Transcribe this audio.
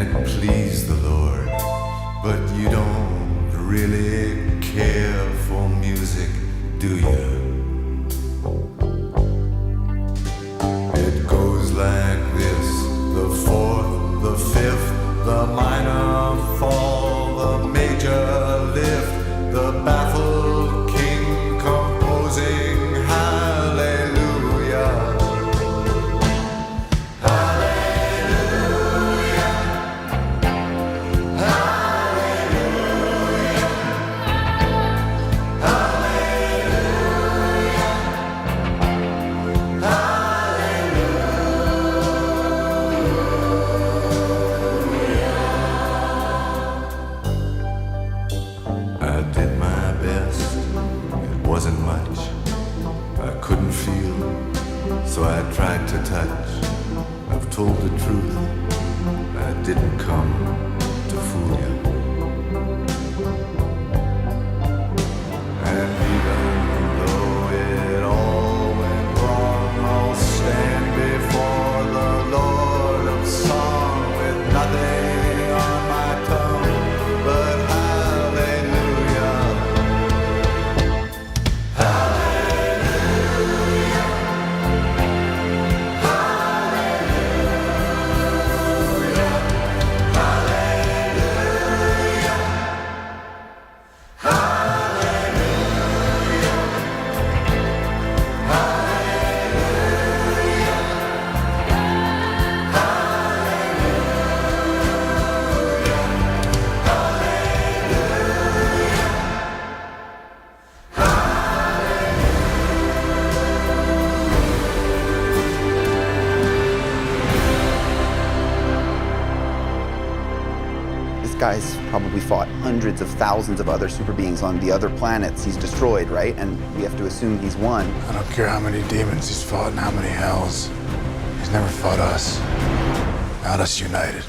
it the Lord. But you don't really care for music, do you? So I tried to touch. I've told the truth, I didn't come to fool you. Guy's probably fought hundreds of thousands of other super beings on the other planets he's destroyed, right? And we have to assume he's won. I don't care how many demons he's fought and how many hells. He's never fought us. Not us united.